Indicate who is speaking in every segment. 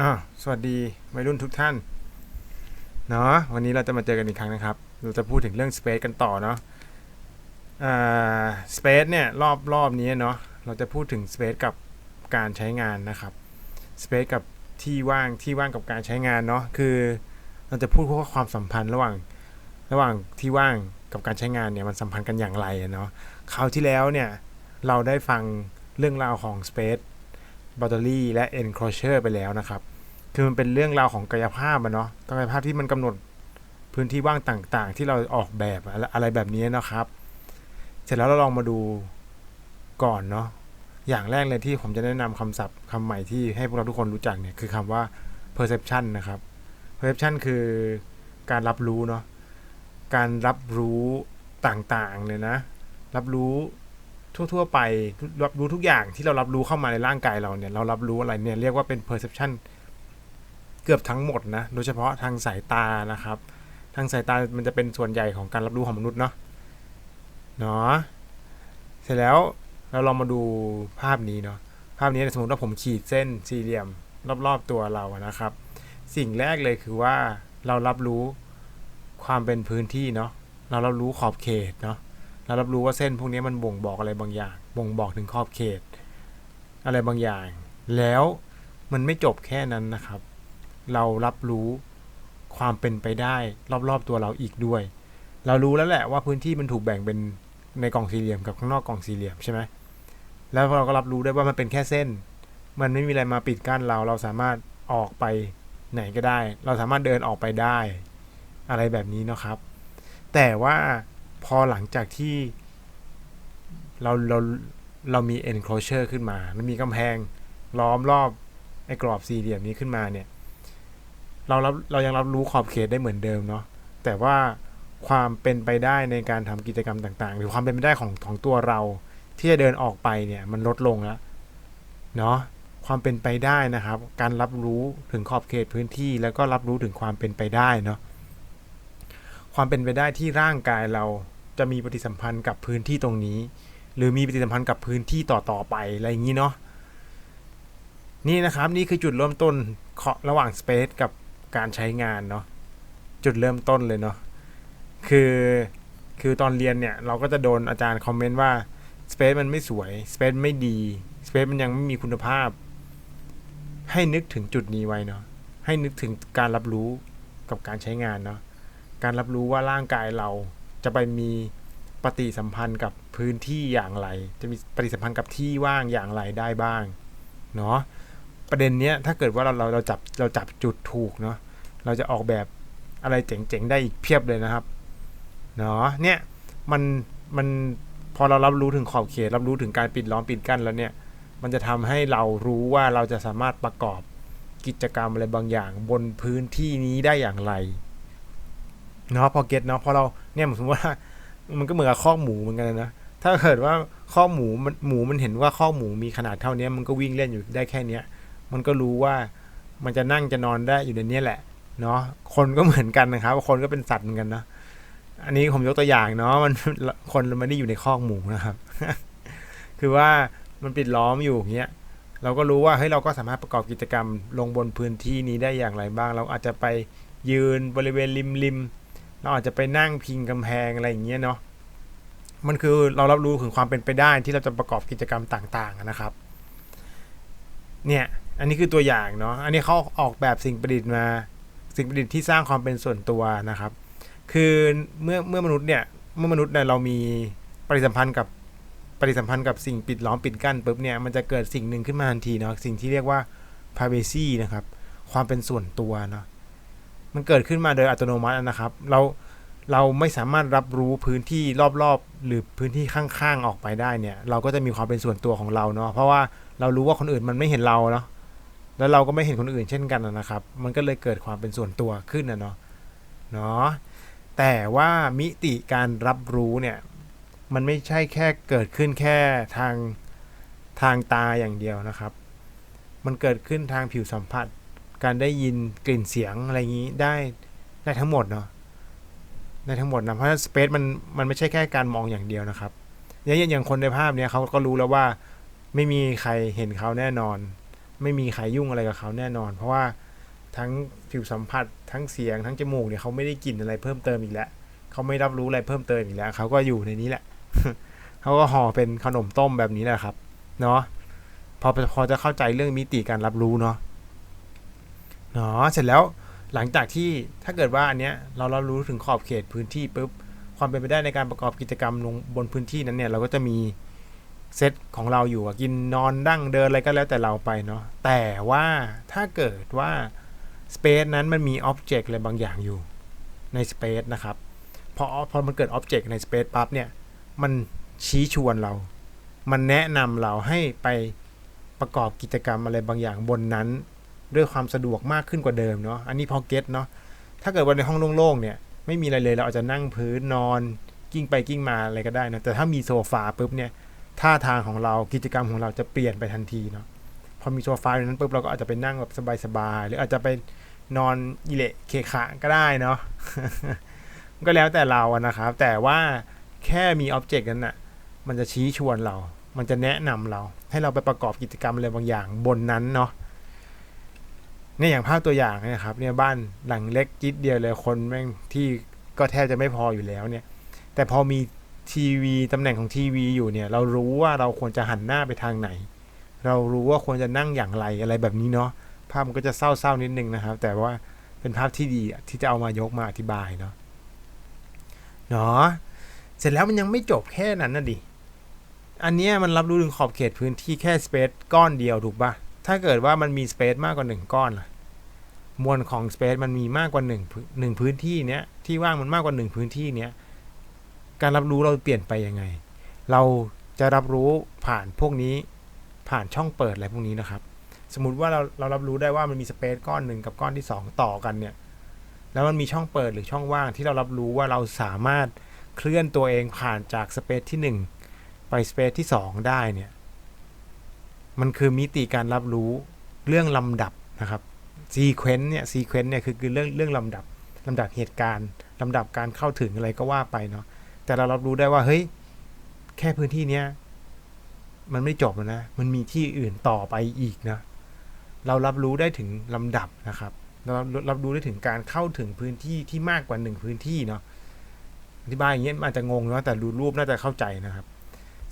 Speaker 1: อ่าสวัสดีวัยรุ่นทุกท่านเนาะวันนี้เราจะมาเจอกันอีกครั้งนะครับ เราจะพูดถึงเรื่อง Space กันต่อเนาะอ่า Space เนี่ยรอบรอบนี้เนาะเราจะพูดถึง Space กับการใช้งานนะครับ Space กับที่ว่างที่ว่างกับการใช้งานเนาะคือเราจะพูดว่าความสัมพันธ์ระหว่างระหว่างที่ว่างกับการใช้งานเนี่ยมันสัมพันธ์กันอย่างไรเนาะคราวที่แล้วเนี่ยเราได้ฟังเรื่องราวของ Space b a t t e r y และ Enclosure ไปแล้วนะครับ คือมันเป็นเรื่องราวของกายภาพอะเนาะกายภาพที่มันกำหนดพื้นที่ว่างต่างๆ ที่เราออกแบบอะไรแบบนี้นะครับ เสร็จแล้วเราลองมาดูก่อนเนาะ อย่างแรกเลยที่ผมจะแนะนำคำศัพท์คำใหม่ที่ให้พวกเราทุกคนรู้จักเนี่ยคือคำว่า perception นะครับ perception คือการรับรู้เนาะ การรับรู้ต่างๆเลยนะ รับรู้ ทั่ว ๆ ไปรับรู้ทุกอย่างที่เรารับรู้เข้ามาในร่างกายเราเนี่ย เรารับรู้อะไรเนี่ยเรียกว่าเป็น perception เกือบทั้งหมดนะ โดยเฉพาะทางสายตานะครับ ทางสายตามันจะเป็นส่วนใหญ่ของการรับรู้ของมนุษย์เนาะเนาะเสร็จแล้วเราลองมาดูภาพนี้เนาะภาพนี้สมมติว่าผมขีดเส้นสี่เหลี่ยม รอบๆตัวเรานะครับ สิ่งแรกเลยคือว่าเรารับรู้ความเป็นพื้นที่เนาะเรารับรู้ขอบเขตเนาะ เรารับรู้ว่าเส้นพวกนี้มันบ่งบอกอะไรบางอย่าง บ่งบอกถึงขอบเขต อะไรบางอย่าง แล้วมันไม่จบแค่นั้นนะครับ เรารับรู้ความเป็นไปได้ รอบๆตัวเราอีกด้วย เรารู้แล้วแหละว่าพื้นที่มันถูกแบ่งเป็นในกล่องสี่เหลี่ยมกับข้างนอกกล่องสี่เหลี่ยมใช่ไหมแล้วเราก็รับรู้ได้ว่ามันเป็นแค่เส้น มันไม่มีอะไรมาปิดกั้นเรา เราสามารถออกไปไหนก็ได้ เราสามารถเดินออกไปได้ อะไรแบบนี้นะครับ แต่ว่า พอหลังจากที่เราเราเรามี enclosure ขึ้นมามันมีกำแพงล้อมรอบไอ้กรอบสี่เหลี่ยมนี้ขึ้นมาเนี่ย เรารับเรายังรับรู้ขอบเขตได้เหมือนเดิมเนาะแต่ว่าความเป็นไปได้ในการทำกิจกรรมต่างๆ หรือความเป็นไปได้ของของตัวเรา ที่จะเดินออกไปเนี่ยมันลดลงแล้วเนาะความเป็นไปได้นะครับ การรับรู้ถึงขอบเขตพื้นที่ แล้วก็รับรู้ถึงความเป็นไปได้เนาะความเป็นไปได้ที่ร่างกายเรา จะมีปฏิสัมพันธ์กับพื้นที่ตรงนี้ หรือมีปฏิสัมพันธ์กับพื้นที่ต่อๆไปอะไรอย่างนี้เนาะนี่นะครับนี่คือจุดเริ่มต้นระหว่าง Space กับการใช้งานเนาะจุดเริ่มต้นเลยเนาะคือคือตอนเรียนเนี่ยเราก็จะโดนอาจารย์คอมเมนต์ว่า Space มันไม่สวย Space ไม่ดี Space มันยังไม่มีคุณภาพ ให้นึกถึงจุดนี้ไว้เนาะให้นึกถึงการรับรู้กับการใช้งานเนาะการรับรู้ว่าร่างกายเรา จะไปมีปฏิสัมพันธ์กับพื้นที่อย่างไร จะมีปฏิสัมพันธ์กับที่ว่างอย่างไรได้บ้างเนาะประเด็นเนี้ยถ้าเกิดว่าเราเราเราจับเราจับจุดถูกเนาะเราจะออกแบบอะไรเจ๋งๆได้อีกเพียบเลยนะครับเนาะเนี่ยมันมันพอเรารับรู้ถึงขอบเขต รับรู้ถึงการปิดล้อมปิดกั้นแล้วเนี่ย มันจะทำให้เรารู้ว่าเราจะสามารถประกอบกิจกรรมอะไรบางอย่างบนพื้นที่นี้ได้อย่างไร เนาะพอเก็ตเนาะพอเราเนี่ยสมมติว่า มันก็เหมือนกับข้อหมูเหมือนกันนะถ้าเกิดว่าข้อหมูมันหมูมันเห็นว่าข้อหมูมีขนาดเท่านี้มันก็วิ่งเล่นอยู่ได้แค่เนี้ย มันก็รู้ว่ามันจะนั่งจะนอนได้อยู่ในนี้แหละเนาะคนก็เหมือนกันนะครับคนก็เป็นสัตว์เหมือนกันนะอันนี้ผมยกตัวอย่างเนาะมันคนมันไม่ได้อยู่ในคอกหมูนะครับ คือว่ามันปิดล้อมอยู่อย่างเงี้ยเราก็รู้ว่าเฮ้ยเราก็สามารถประกอบกิจกรรมลงบนพื้นที่นี้ได้อย่างไรบ้าง เราอาจจะไปยืนบริเวณริมริม เราอาจจะไปนั่งพิงกำแพงอะไรอย่างเงี้ยเนาะมันคือเรารับรู้ถึงความเป็นไปได้ที่เราจะประกอบกิจกรรมต่างๆนะครับ เนี่ยอันนี้คือตัวอย่างเนาะอันนี้เขาออกแบบสิ่งประดิษฐ์มา สิ่งประดิษฐ์ที่สร้างความเป็นส่วนตัวนะครับ คือเมื่อเมื่อมนุษย์เนี่ยเมื่อมนุษย์เนี่ยเรามีปฏิสัมพันธ์กับปฏิสัมพันธ์กับสิ่งปิดล้อมปิดกั้นปุ๊บเนี่ยมันจะเกิดสิ่งหนึ่งขึ้นมาทันทีเนาะสิ่งที่เรียกว่า privacy นะครับ ความเป็นส่วนตัวเนาะ มันเกิดขึ้นมาโดยอัตโนมัตินะครับ เราเราไม่สามารถรับรู้พื้นที่รอบๆ หรือพื้นที่ข้างๆออกไปได้เนี่ย เราก็จะมีความเป็นส่วนตัวของเราเนาะเพราะว่าเรารู้ว่าคนอื่นมันไม่เห็นเราเนาะแล้วเราก็ไม่เห็นคนอื่นเช่นกันนะครับ มันก็เลยเกิดความเป็นส่วนตัวขึ้นนะเนาะเนาะแต่ว่ามิติการรับรู้เนี่ยมันไม่ใช่แค่เกิดขึ้นแค่ทางทางตาอย่างเดียวนะครับ มันเกิดขึ้นทางผิวสัมผัส การได้ยินกลิ่นเสียงอะไรอย่างนี้ได้ได้ทั้งหมดเนาะได้ทั้งหมดนะเพราะฉะนั้นสเปซมันมันไม่ใช่แค่การมองอย่างเดียวนะครับอย่างอย่างคนในภาพเนี้ยเขาก็รู้แล้วว่าไม่มีใครเห็นเขาแน่นอน ไม่มีใครยุ่งอะไรกับเขาแน่นอน เพราะว่าทั้งผิวสัมผัสทั้งเสียงทั้งจมูกเนี่ยเขาไม่ได้กลิ่นอะไรเพิ่มเติมอีกแล้วเขาไม่รับรู้อะไรเพิ่มเติมอีกแล้วเขาก็อยู่ในนี้แหละเขาก็ห่อเป็นขนมต้มแบบนี้แหละครับ เนาะพอพอจะเข้าใจเรื่องมิติการรับรู้เนาะ เนาะเสร็จแล้วหลังจากที่ถ้าเกิดว่าอันเนี้ยเราเรับรู้ถึงขอบเขตพื้นที่ปุ๊บความเป็นไปได้ในการประกอบกิจกรรมลงบนพื้นที่นั้นเนี่ยเราก็จะมีเซตของเราอยู่กินนอนดั้งเดินอะไรก็แล้วแต่เราไปเนาะแต่ว่าถ้าเกิดว่าสเปซนั้นมันมีอ็อบเจกต์อะไรบางอย่างอยู่ในสเปซนะครับพอพอมันเกิดอ็อบเจกต์ในสเปซปั๊บเนี่ยมันชี้ชวนเรา มันแนะนำเราให้ไปประกอบกิจกรรมอะไรบางอย่างบนนั้น ด้วยความสะดวกมากขึ้นกว่าเดิมเนาะอันนี้พอเก็ตเนาะถ้าเกิดวันในห้องโล่งๆเนี่ยไม่มีอะไรเลยเราอาจจะนั่งพื้นนอน กิ้งไปกิ้งมาอะไรก็ได้นะแต่ถ้ามีโซฟาปุ๊บเนี่ยท่าทางของเรากิจกรรมของเราจะเปลี่ยนไปทันทีเนาะพอมีโซฟาอยู่นั้นปุ๊บเราก็อาจจะไปนั่งแบบสบายๆหรืออาจจะไปนอนอิเละเคขะก็ได้เนาะก็แล้วแต่เราอะนะครับ แต่ว่าแค่มีอ็อบเจกต์นั้นน่ะมันจะชี้ชวนเรา มันจะแนะนำเรา ให้เราไปประกอบกิจกรรมอะไรบางอย่างบนนั้นเนาะ เนี่ยอย่างภาพตัวอย่างเนะครับเนี่ยบ้านหลังเล็กจิดเดียวเลยคนแม่งที่ก็แทบจะไม่พออยู่แล้วเนี่ย แต่พอมีทีวีตำแหน่งของทีวีอยู่เนี่ย เรารู้ว่าเราควรจะหันหน้าไปทางไหน เรารู้ว่าควรจะนั่งอย่างไรอะไรแบบนี้เนาะภาพมันก็จะเศร้าๆนิดนึงนะครับ แต่ว่าเป็นภาพที่ดีที่จะเอามายกมาอธิบายเนาะเนาะเสร็จแล้วมันยังไม่จบแค่นั้นนะดิอันเนี้ยมันรับรู้ถึงขอบเขตพื้นที่แค่สเปซก้อนเดียวถูกปะ ถ้าเกิดว่ามันมีสเปซมากกว่าหนึ่งก้อนล่ะมวลของสเปซมันมีมากกว่าหนึ่งหนึ่งพื้นที่เนี้ยที่ว่างมันมากกว่าหนึ่งพื้นที่เนี้ยการรับรู้เราเปลี่ยนไปยังไง เราจะรับรู้ผ่านพวกนี้ผ่านช่องเปิดอะไรพวกนี้นะครับ สมมติว่าเราเรารับรู้ได้ว่ามันมีสเปซก้อนหนึ่งกับก้อนที่สองต่อกันเนี่ยแล้วมันมีช่องเปิดหรือช่องว่างที่เรารับรู้ว่าเราสามารถเคลื่อนตัวเองผ่านจากสเปซที่หนึ่งไปสเปซที่สองได้เนี่ย มันคือมิติการรับรู้เรื่องลำดับนะครับซีเควนต์เนี่ยซีเควนต์เนี่ยคือคือเรื่องเรื่องลำดับลำดับเหตุการณ์ลำดับการเข้าถึงอะไรก็ว่าไปเนาะแต่เรารับรู้ได้ว่าเฮ้ยแค่พื้นที่เนี้ยมันไม่จบนะ มันมีที่อื่นต่อไปอีกนะ เรารับรู้ได้ถึงลำดับนะครับ เรารับรู้ได้ถึงการเข้าถึงพื้นที่ที่มากกว่าหนึ่งพื้นที่เนาะอธิบายอย่างเงี้ยมันอาจจะงงเนาะแต่ดูรูปน่าจะเข้าใจนะครับ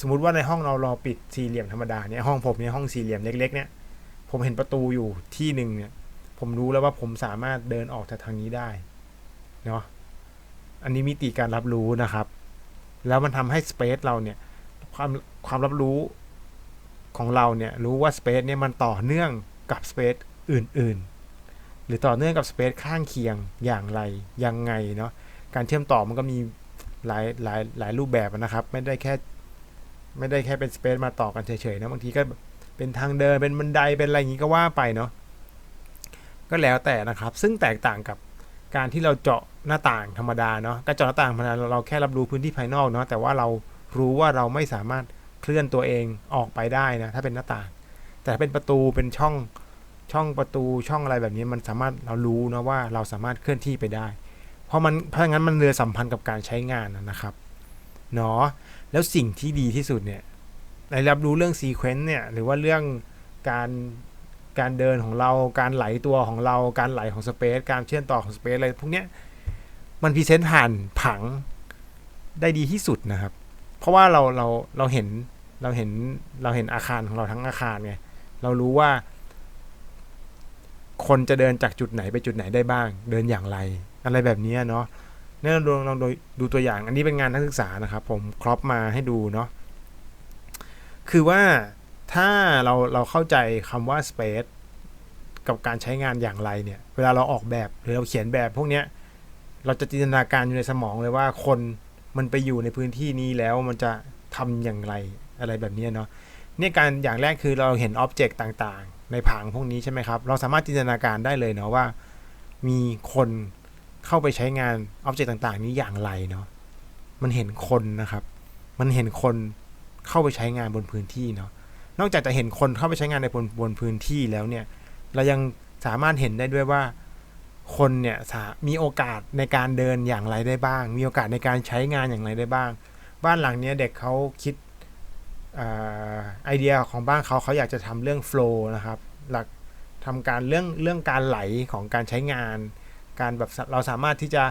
Speaker 1: สมมติว่าในห้องเรารอปิดสี่เหลี่ยมธรรมดาเนี่ยห้องผมเนี่ยห้องสี่เหลี่ยมเล็ก ๆ เนี่ยผมเห็นประตูอยู่ที่หนึ่งเนี่ย ผมรู้แล้วว่าผมสามารถเดินออกจากทางนี้ได้เนาะอันนี้มิติการรับรู้นะครับ แล้วมันทำให้สเปซเราเนี่ยความความรับรู้ของเราเนี่ยรู้ว่าสเปซเนี่ยมันต่อเนื่องกับสเปซอื่นๆ หรือต่อเนื่องกับสเปซข้างเคียงอย่างไรยังไงเนาะการเชื่อมต่อมันก็มีหลายหลายหลายรูปแบบนะครับ ไม่ได้แค่ ไม่ได้แค่เป็นสเปซมาต่อกันเฉยๆนะบางทีก็เป็นทางเดินเป็นบันไดเป็นอะไรอย่างนี้ก็ว่าไปเนาะก็แล้วแต่นะครับ ซึ่งแตกต่างกับการที่เราเจาะหน้าต่างธรรมดาเนาะการเจาะหน้าต่างธรรมดาเราแค่รับรู้พื้นที่ภายนอกเนาะแต่ว่าเรารู้ว่าเราไม่สามารถเคลื่อนตัวเองออกไปได้นะถ้าเป็นหน้าต่าง แต่ถ้าเป็นประตูเป็นช่องช่องประตูช่องอะไรแบบนี้มันสามารถเรารู้นะว่าเราสามารถเคลื่อนที่ไปได้ เพราะมันเพราะงั้นมันเรือสัมพันธ์กับการใช้งานนะครับเนาะ แล้วสิ่งที่ดีที่สุดเนี่ยในรับรู้เรื่องซีเควนต์เนี่ยหรือว่าเรื่องการการเดินของเราการไหลตัวของเราการไหลของสเปซการเชื่อมต่อของสเปซอะไรพวกเนี้ยมันพรีเซนต์ผ่านผังได้ดีที่สุดนะครับ เพราะว่าเราเราเราเห็นเราเห็นเราเห็นอาคารของเราทั้งอาคารไงเรารู้ว่า คนจะเดินจากจุดไหนไปจุดไหนได้บ้าง เดินอย่างไร อะไรแบบนี้เนาะ เนี่ยเราลองดูตัวอย่าง อันนี้เป็นงานนักศึกษานะครับ ผมครอปมาให้ดูเนาะคือว่าถ้าเราเราเข้าใจคำว่า space กับการใช้งานอย่างไรเนี่ย เวลาเราออกแบบหรือเราเขียนแบบพวกเนี้ยเราจะจินตนาการอยู่ในสมองเลยว่าคนมันไปอยู่ในพื้นที่นี้แล้วมันจะทำอย่างไรอะไรแบบนี้เนาะเนี่ยการอย่างแรกคือเราเห็นอ็อบเจกต์ต่างๆ ในผังพวกนี้ใช่ไหมครับ เราสามารถจินตนาการได้เลยเนาะว่า มีคน เข้าไปใช้งานอ็อบเจกต์ต่าง ๆ นี้อย่างไรเนาะมันเห็นคนนะครับ มันเห็นคนเข้าไปใช้งานบนพื้นที่เนาะนอกจากจะเห็นคนเข้าไปใช้งานในบนบนพื้นที่แล้วเนี่ย เรายังสามารถเห็นได้ด้วยว่าคนเนี่ยมีโอกาสในการเดินอย่างไรได้บ้าง มีโอกาสในการใช้งานอย่างไรได้บ้าง บ้านหลังนี้เด็กเขาคิดไอเดียของบ้านเขาเขาอยากจะทำเรื่องโฟล์นะครับ หลักทำการเรื่องเรื่องการไหลของการใช้งาน การแบบเราสามารถที่จะ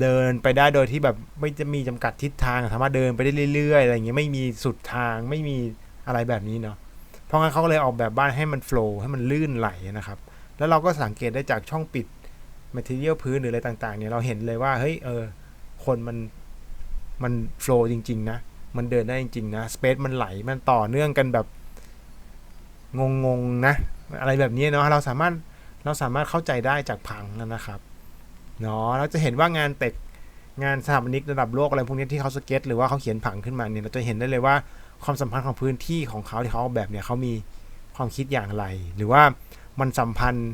Speaker 1: เดินไปได้โดยที่แบบไม่จะมีจำกัดทิศทาง สามารถเดินไปได้เรื่อยๆอะไรอย่างเงี้ยไม่มีสุดทางไม่มีอะไรแบบนี้เนาะเพราะงั้นเขาก็เลยออกแบบบ้านให้มันโฟล์ให้มันลื่นไหลนะครับ แล้วเราก็สังเกตได้จากช่องปิด material พื้นหรืออะไรต่าง ๆ เนี่ยเราเห็นเลยว่าเฮ้ยเออคนมันมันโฟล์จริง ๆ นะ มันเดินได้จริง ๆ นะสเปซมันไหลมันต่อเนื่องกันแบบงงๆนะ อะไรแบบนี้เนาะเราสามารถ เราสามารถเข้าใจได้จากผังนะครับเนาะเราจะเห็นว่างานเต็กงานสถาปนิกระดับโลกอะไรพวกนี้ที่เขาสเก็ต หรือว่าเขาเขียนผังขึ้นมาเนี่ยเราจะเห็นได้เลยว่าความสัมพันธ์ของพื้นที่ของเขาที่เขาออกแบบเนี่ยเขามีความคิดอย่างไร หรือว่ามันสัมพันธ์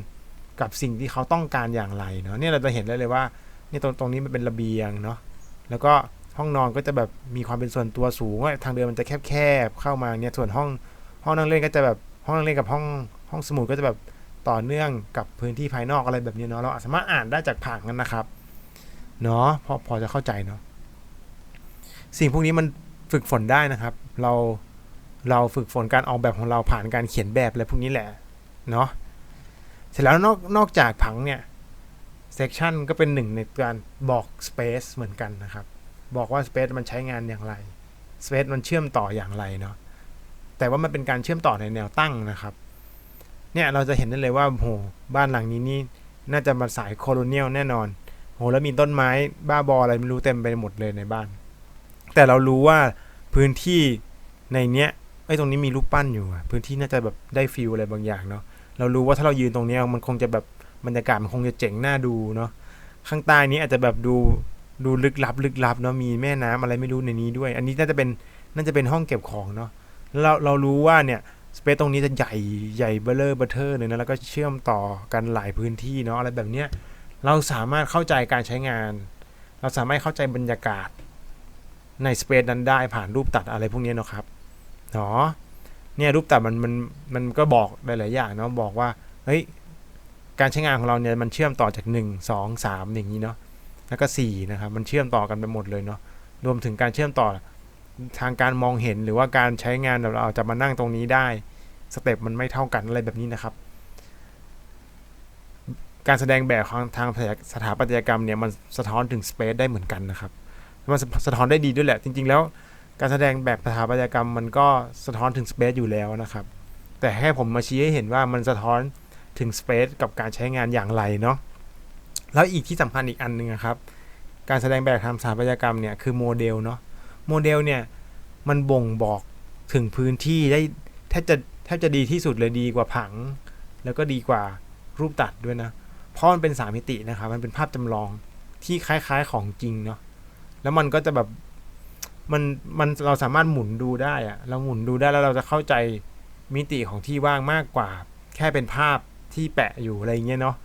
Speaker 1: กับสิ่งที่เขาต้องการอย่างไรเนาะเนี่ยเราจะเห็นได้เลยว่าเนี่ยตรงตรงนี้มันเป็นระเบียงเนาะแล้วก็ห้องนอนก็จะแบบมีความเป็นส่วนตัวสูงว่าทางเดินมันจะแคบๆเข้ามาเนี่ยส่วนห้องห้องนั่งเล่นก็จะแบบห้องนั่งเล่นกับห้องห้องสมุดก็จะแบบ ต่อเนื่องกับพื้นที่ภายนอกอะไรแบบนี้เนาะเราสามารถอ่านได้จากผังนั้นนะครับเนาะพอพอจะเข้าใจเนาะสิ่งพวกนี้มันฝึกฝนได้นะครับ เราเราฝึกฝนการออกแบบของเราผ่านการเขียนแบบอะไรพวกนี้แหละเนาะเสร็จแล้วนอกนอกจากผังเนี่ย section ก็เป็นหนึ่งในการบอก space เหมือนกันนะครับ บอกว่า space มันใช้งานอย่างไร space มันเชื่อมต่ออย่างไรเนาะแต่ว่ามันเป็นการเชื่อมต่อในแนวตั้งนะครับ เนี่ยเราจะเห็นได้เลยว่าโหบ้านหลังนี้นี่น่าจะมาสายโคโลเนียลแน่นอนโหแล้วมีต้นไม้บ้าบออะไรไม่รู้เต็มไปหมดเลยในบ้าน แต่เรารู้ว่าพื้นที่ในเนี้ยไอ้ตรงนี้มีรูปปั้นอยู่อะพื้นที่น่าจะแบบได้ฟิลอะไรบางอย่างเนาะเรารู้ว่าถ้าเรายืนตรงเนี้ยมันคงจะแบบบรรยากาศมันคงจะเจ๋งน่าดูเนาะข้างใต้นี้อาจจะแบบดูดูลึกลับลึกลับเนาะมีแม่น้ำอะไรไม่รู้ในนี้ด้วย อันนี้น่าจะเป็นน่าจะเป็นห้องเก็บของเนาะแล้วเราเรารู้ว่าเนี่ย สเปซตรงนี้จะใหญ่ใหญ่เบลเลอร์เบเทอร์เลยนะแล้วก็เชื่อมต่อกันหลายพื้นที่เนาะอะไรแบบเนี้ยเราสามารถเข้าใจการใช้งาน เราสามารถเข้าใจบรรยากาศในสเปซนั้นได้ผ่านรูปตัดอะไรพวกนี้เนาะครับเนาะเนี่ยรูปตัดมันมันมันก็บอกหลายๆอย่างเนาะบอกว่าเฮ้ยการใช้งานของเราเนี่ยมันเชื่อมต่อจาก 1 2 3 อย่างนี้เนาะแล้วก็4นะครับมันเชื่อมต่อกันไปหมดเลยเนาะรวมถึงการเชื่อมต่อ ทางการมองเห็นหรือว่าการใช้งานเราจะมานั่งตรงนี้ได้สเต็ปมันไม่เท่ากันอะไรแบบนี้นะครับ การแสดงแบบของทางสถาปัตยกรรมเนี่ยมันสะท้อนถึงสเปซได้เหมือนกันนะครับมันสะท้อนได้ดีด้วยแหละ จริง ๆ แล้วการแสดงแบบสถาปัตยกรรมมันก็สะท้อนถึงสเปซอยู่แล้วนะครับ แต่แค่ผมมาชี้ให้เห็นว่ามันสะท้อนถึงสเปซกับการใช้งานอย่างไรเนาะแล้วอีกที่สำคัญอีกอันหนึ่งครับ การแสดงแบบทางสถาปัตยกรรมเนี่ยคือโมเดลเนาะ โมเดลเนี่ยมันบ่งบอกถึงพื้นที่ได้แทบจะแทบจะดีที่สุดเลยดีกว่าผัง แล้วก็ดีกว่ารูปตัดด้วยนะ เพราะมันเป็นสามมิตินะครับ มันเป็นภาพจำลองที่คล้ายๆของจริงเนาะแล้วมันก็จะแบบมันมันเราสามารถหมุนดูได้อะเราหมุนดูได้แล้วเราจะเข้าใจมิติของที่ว่างมากกว่า แค่เป็นภาพที่แปะอยู่อะไรเงี้ยเนาะ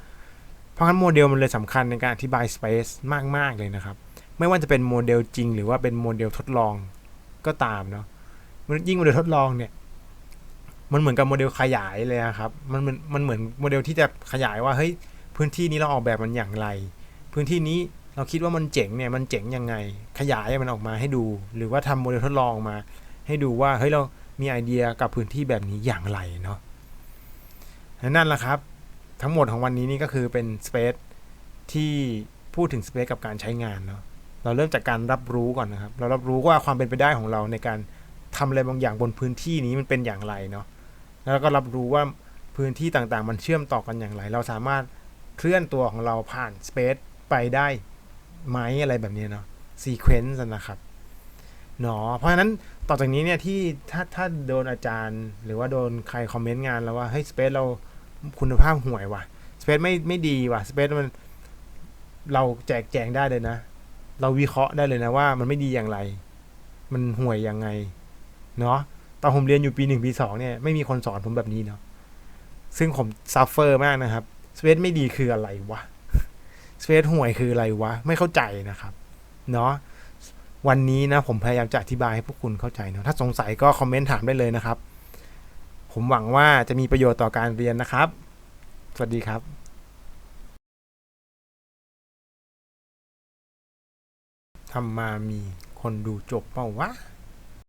Speaker 1: เพราะฉะนั้นโมเดลมันเลยสำคัญในการอธิบาย Space มาก ๆ เลยนะครับ ไม่ว่าจะเป็นโมเดลจริง หรือว่าเป็นโมเดลทดลองก็ตามเนาะยิ่งโมเดลทดลองเนี่ย มันเหมือนกับโมเดลขยายเลยครับ มันมันมันเหมือนโมเดลที่จะขยายว่าเฮ้ยพื้นที่นี้เราออกแบบมันอย่างไร พื้นที่นี้เราคิดว่ามันเจ๋งเนี่ยมันเจ๋งยังไง ขยายมันออกมาให้ดู หรือว่าทำโมเดลทดลองมา ให้ดูว่าเฮ้ยเรามีไอเดียกับพื้นที่แบบนี้อย่างไรเนาะนั่นแหละครับ ทั้งหมดของวันนี้นี่ก็คือเป็น Space ที่พูดถึง Space กับการใช้งานเนาะ เราเริ่มจากการรับรู้ก่อนนะครับ เรารับรู้ว่าความเป็นไปได้ของเราในการทำอะไรบางอย่างบนพื้นที่นี้มันเป็นอย่างไรเนาะ แล้วก็รับรู้ว่าพื้นที่ต่างๆ มันเชื่อมต่อกันอย่างไร เราสามารถเคลื่อนตัวของเราผ่าน Space ไปได้ไหมอะไรแบบนี้เนาะซีเควนซ์นะครับเนาะเพราะฉะนั้นต่อจากนี้เนี่ยที่ถ้าถ้าโดนอาจารย์ หรือว่าโดนใครคอมเมนต์งานแล้วว่าเฮ้ยสเปซเราคุณภาพห่วยว่ะสเปซไม่ไม่ดีว่ะสเปซมันเราแจกแจงได้เลยนะ เราวิเคราะห์ได้เลยนะว่ามันไม่ดีอย่างไร มันห่วยยังไง เนาะตอนผมเรียนอยู่ปีหนึ่งปีสองเนี่ยไม่มีคนสอนผมแบบนี้เนาะซึ่งผมซัฟเฟอร์มากนะครับสเปซไม่ดีคืออะไรวะสเปซห่วยคืออะไรวะ ไม่เข้าใจนะครับ เนาะวันนี้นะผมพยายามจะอธิบายให้พวกคุณเข้าใจเนาะถ้าสงสัยก็คอมเมนต์ถามได้เลยนะครับ ผมหวังว่าจะมีประโยชน์ต่อการเรียนนะครับ สวัสดีครับ ทำมามีคนดูจบเปล่าวะ